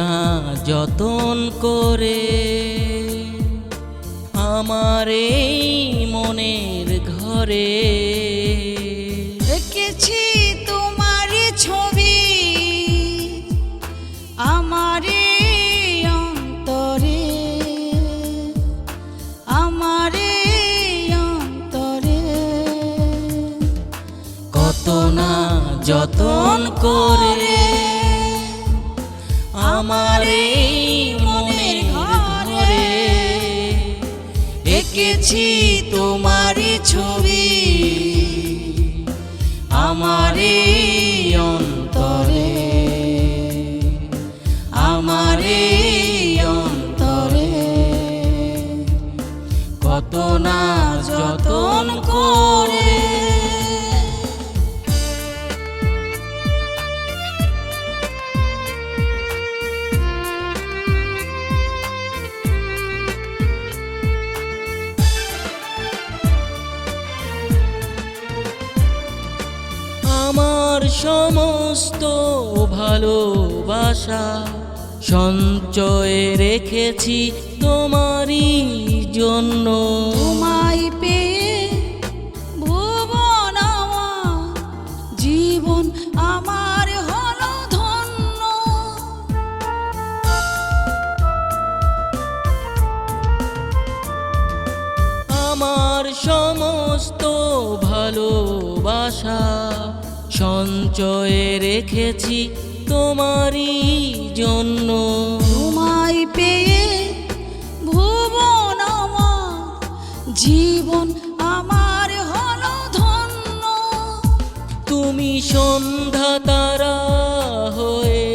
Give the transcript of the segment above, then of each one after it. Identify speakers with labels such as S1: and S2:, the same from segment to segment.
S1: না যতন করে আমার এই মনের ঘরে।
S2: এঁকেছি তোমার ছবি আমার অন্তরে। আমার অন্তরে।
S1: কত না যতন করে আমার এই মনের ঘরে। এঁকেছি তোমারই ছবি। আমার এই আমার সমস্ত ভালোবাসা সঞ্চয়ে রেখেছি তোমারই জন্য।
S2: তোমায় পেয়ে ভুবন আমার, জীবন আমার হলো ধন্য।
S1: আমার সমস্ত ভালোবাসা সঞ্চয়ে রেখেছি তোমারই জন্য।
S2: তোমায় পেয়ে ভুবন আমার, জীবন আমার হলো ধন্য।
S1: তুমি সন্ধ্যা তারা হয়ে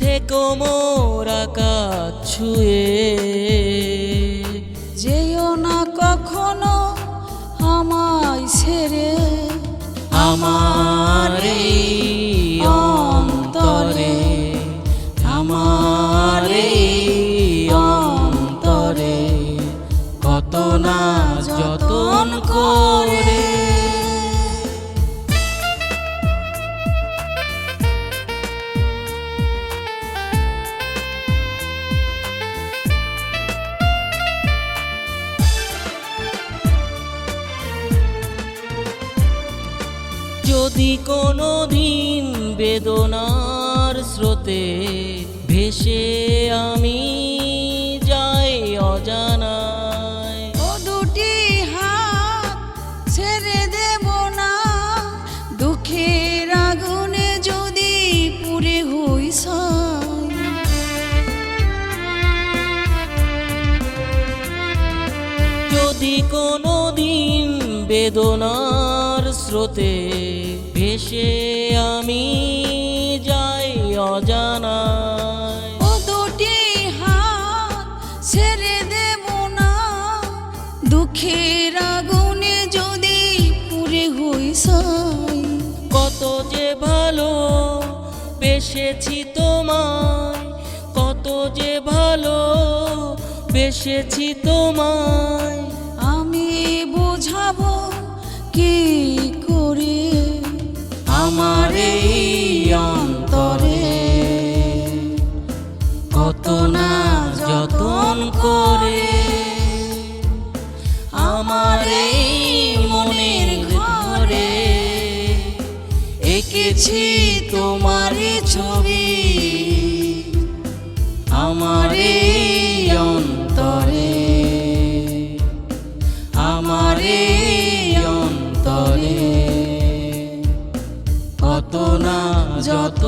S1: থেকো মোর আকাশ ছুঁয়ে।
S2: যেও না কখনো আমায় ছেড়ে
S1: আমার যদি কোনো দিন বেদনার স্রোতে ভেসে আমি যাই অজানায়।
S2: ও দুটি হাত ছেড়ে দেব না দুঃখের আগুনে যদি
S1: যদি কোনো দিন বেদনার স্রোতে ভেসে আমি যাই অজানা
S2: ও দুটি হাত ছেড়ে দেব না দুঃখের আগুনে যদি পুড়ে হই
S1: কত যে ভালো বেসেছি তোমায় কত যে ভালো বেসেছি তোমায়।
S2: আমি বোঝাবো কি
S1: আমার অন্তরে। কত না যতন করে আমার মনের ঘরে এঁকেছি তোমারই ছবি। যত না যত